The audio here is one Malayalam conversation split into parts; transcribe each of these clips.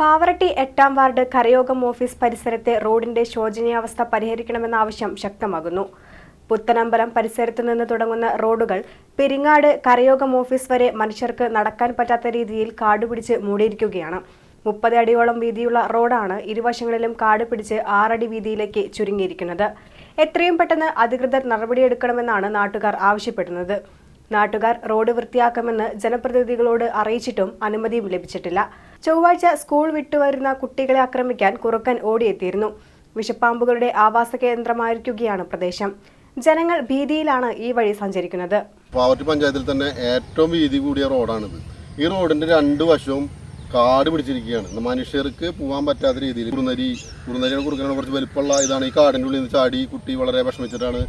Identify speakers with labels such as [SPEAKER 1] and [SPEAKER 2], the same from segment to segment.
[SPEAKER 1] പാവറട്ടി എട്ടാം വാർഡ് കരയോഗം ഓഫീസ് പരിസരത്തെ റോഡിന്റെ ശോചനീയാവസ്ഥ പരിഹരിക്കണമെന്ന ആവശ്യം ശക്തമാകുന്നു. പുത്തനമ്പലം പരിസരത്തു നിന്ന് തുടങ്ങുന്ന റോഡുകൾ പെരിങ്ങാട് കരയോഗം ഓഫീസ് വരെ മനുഷ്യർക്ക് നടക്കാൻ പറ്റാത്ത രീതിയിൽ കാടുപിടിച്ച് മൂടിയിരിക്കുകയാണ്. മുപ്പത് അടിയോളം വീതിയുള്ള റോഡാണ് ഇരുവശങ്ങളിലും കാട് പിടിച്ച് ആറടി വീതിയിലേക്ക് ചുരുങ്ങിയിരിക്കുന്നത്. എത്രയും പെട്ടെന്ന് അധികൃതർ നടപടിയെടുക്കണമെന്നാണ് നാട്ടുകാർ ആവശ്യപ്പെടുന്നത്. നാട്ടുകാർ റോഡ് വൃത്തിയാക്കുമെന്ന് ജനപ്രതിനിധികളോട് അറിയിച്ചിട്ടും അനുമതിയും ലഭിച്ചിട്ടില്ല. ചൊവ്വാഴ്ച സ്കൂൾ വിട്ടുവരുന്ന കുട്ടികളെ ആക്രമിക്കാൻ കുറുക്കൻ ഓടിയെത്തിയിരുന്നു. വിഷപ്പാമ്പുകളുടെ ആവാസ കേന്ദ്രമായിരിക്കുകയാണ് പ്രദേശം. ജനങ്ങൾ ഭീതിയിലാണ് ഈ വഴി സഞ്ചരിക്കുന്നത്.
[SPEAKER 2] പാവറ്റി പഞ്ചായത്തിൽ തന്നെ ഏറ്റവും വീതി കൂടിയ റോഡാണിത്. ഈ റോഡിന്റെ രണ്ട് വശവും കാട് പിടിച്ചിരിക്കുകയാണ്. മനുഷ്യർക്ക് പോകാൻ പറ്റാത്ത രീതിയിൽ കുറുനരി കുറുനരിയുടെ കുറുക്കനാണ് കുറച്ച് വലിപ്പമുള്ള ഇതാണ് ഈ കാടിന്റെ ഉള്ളിൽ നിന്ന് ചാടി കുട്ടി വളരെ വിഷമിച്ചിട്ടാണ്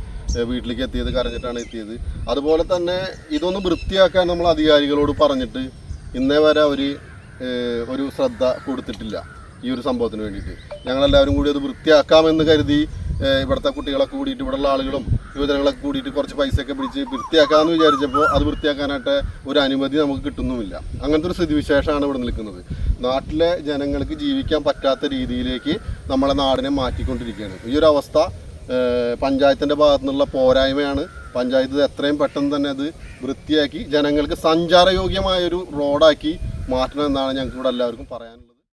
[SPEAKER 2] വീട്ടിലേക്ക് എത്തിയത് കരഞ്ഞിട്ടാണ് എത്തിയത്. അതുപോലെ തന്നെ ഇതൊന്ന് വൃത്തിയാക്കാൻ നമ്മൾ അധികാരികളോട് പറഞ്ഞിട്ട് ഇന്നേ വരെ അവർ ഒരു ശ്രദ്ധ കൊടുത്തിട്ടില്ല ഈ ഒരു സംഭവത്തിന് വേണ്ടിയിട്ട്. ഞങ്ങളെല്ലാവരും കൂടി അത് വൃത്തിയാക്കാമെന്ന് കരുതി ഇവിടുത്തെ കുട്ടികളൊക്കെ കൂടിയിട്ട് ഇവിടെയുള്ള ആളുകളും യുവജനങ്ങളൊക്കെ കൂടിയിട്ട് കുറച്ച് പൈസയൊക്കെ പിടിച്ച് വൃത്തിയാക്കാമെന്ന് വിചാരിച്ചപ്പോൾ അത് വൃത്തിയാക്കാനായിട്ട് ഒരു അനുമതി നമുക്ക് കിട്ടുന്നുമില്ല. അങ്ങനത്തെ ഒരു സ്ഥിതിവിശേഷമാണ് ഇവിടെ നിൽക്കുന്നത്. നാട്ടിലെ ജനങ്ങൾക്ക് ജീവിക്കാൻ പറ്റാത്ത രീതിയിലേക്ക് നമ്മളെ നാടിനെ മാറ്റിക്കൊണ്ടിരിക്കുകയാണ്. ഈ ഒരു അവസ്ഥ പഞ്ചായത്തിന്റെ ഭാഗത്തു നിന്നുള്ള പോരായ്മയാണ്. പഞ്ചായത്ത് എത്രയും പെട്ടെന്ന് തന്നെ അത് വൃത്തിയാക്കി ജനങ്ങൾക്ക് സഞ്ചാരയോഗ്യമായൊരു റോഡാക്കി മാറ്റണം എന്നാണ് ഞങ്ങൾക്ക് എല്ലാവർക്കും പറയാനുള്ളത്.